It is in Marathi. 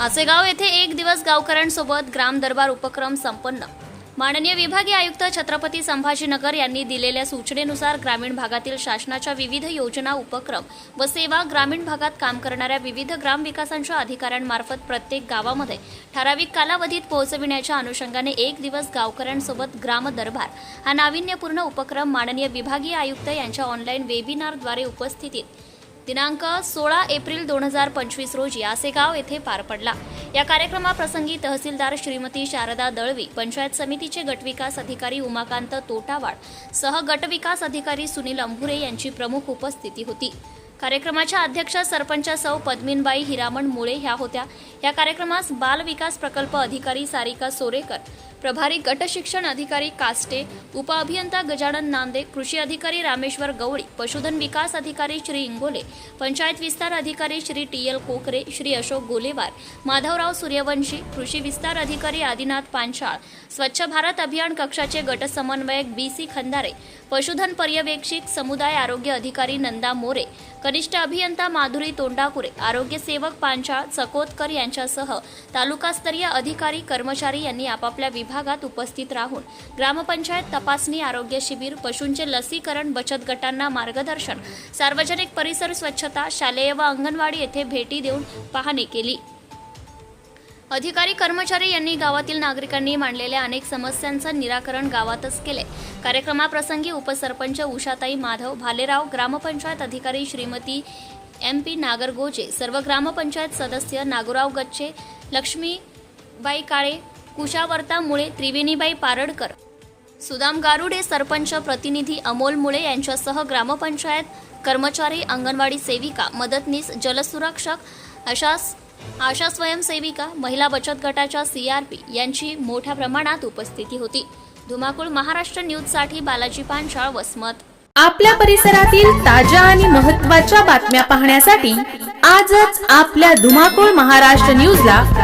आसेगाव येथे एक दिवस गावकऱ्यांसोबत ग्राम दरबार उपक्रम संपन्न. माननीय विभागीय आयुक्त छत्रपती संभाजीनगर यांनी दिलेल्या सूचनेनुसार ग्रामीण भागातील शासनाच्या विविध योजना उपक्रम व सेवा ग्रामीण भागात काम करणाऱ्या विविध ग्रामविकासांच्या अधिकाऱ्यांमार्फत प्रत्येक गावामध्ये ठराविक कालावधीत पोहोचविण्याच्या अनुषंगाने एक दिवस गावकऱ्यांसोबत ग्राम दरबार हा नाविन्यपूर्ण उपक्रम माननीय विभागीय आयुक्त यांच्या ऑनलाईन वेबिनारद्वारे उपस्थितीत दिनांक सोळा एप्रिल दोन हजार पंचवीस रोजी आसेगाव येथे पार पडला. या कार्यक्रमाप्रसंगी तहसीलदार श्रीमती शारदा दळवी पंचायत समितीचे गटविकास अधिकारी उमाकांत तोटावाड सह गटविकास अधिकारी सुनील अंभुरे यांची प्रमुख उपस्थिती होती. कार्यक्रमाच्या अध्यक्षा सरपंच सौ पद्मीनबाई हिरामण मुळे ह्या होत्या. या कार्यक्रमास बाल विकास प्रकल्प अधिकारी सारिका सोरेकर प्रभारी गट शिक्षण अधिकारी कास्टे उपअभियंता गजानन नांदे कृषी अधिकारी रामेश्वर गवळी पशुधन विकास अधिकारी श्री इंगोले पंचायत विस्तार अधिकारी श्री टी एल कोकरे श्री अशोक गोलेवार माधवराव सूर्यवंशी कृषी विस्तार अधिकारी आदिनाथ पांचाळ स्वच्छ भारत अभियान कक्षाचे गट समन्वयक बी सी खंदारे पशुधन पर्यवेक्षक समुदाय आरोग्य अधिकारी नंदा मोरे कनिष्ठ अभियंता माधुरी तोंडाकुरे आरोग्य सेवक पांचाळ चकोतकर यांच्यासह तालुकास्तरीय अधिकारी कर्मचारी यांनी आपापल्या विभाग विभागात उपस्थित राहून ग्रामपंचायत तपासणी आरोग्य शिबिर पशूंचे लसीकरण बचत गटांना मार्गदर्शन सार्वजनिक परिसर स्वच्छता शालेय व अंगणवाडी येथे भेटी देऊन पाहणी केली. अधिकारी कर्मचारी यांनी गावातील नागरिकांनी मांडलेल्या अनेक समस्यांचं निराकरण गावातच केले. कार्यक्रमाप्रसंगी उपसरपंच उषाताई माधव भालेराव ग्रामपंचायत अधिकारी श्रीमती एम पी नागरगोजे सर्व ग्रामपंचायत सदस्य नागोराव गच्चे लक्ष्मीबाई काळे कुशावर्तामुळे त्रिवेणीबाई पारडकर सुदाम गारुडे सरपंच प्रतिनिधी अमोल मुळे यांच्यासह ग्रामपंचायत कर्मचारी अंगणवाडी सेविका मदतनीस जलसुरक्षक अशा आशा स्वयंसेविका महिला बचत गटाच्या सी आर पी यांची मोठ्या प्रमाणात उपस्थिती होती. धुमाकूळ महाराष्ट्र न्यूजसाठी बालाजी पांचाळ वसमत. आपल्या परिसरातील ताज्या आणि महत्त्वाच्या बातम्या पाहण्यासाठी आजच आपल्या धुमाकूळ महाराष्ट्र न्यूजला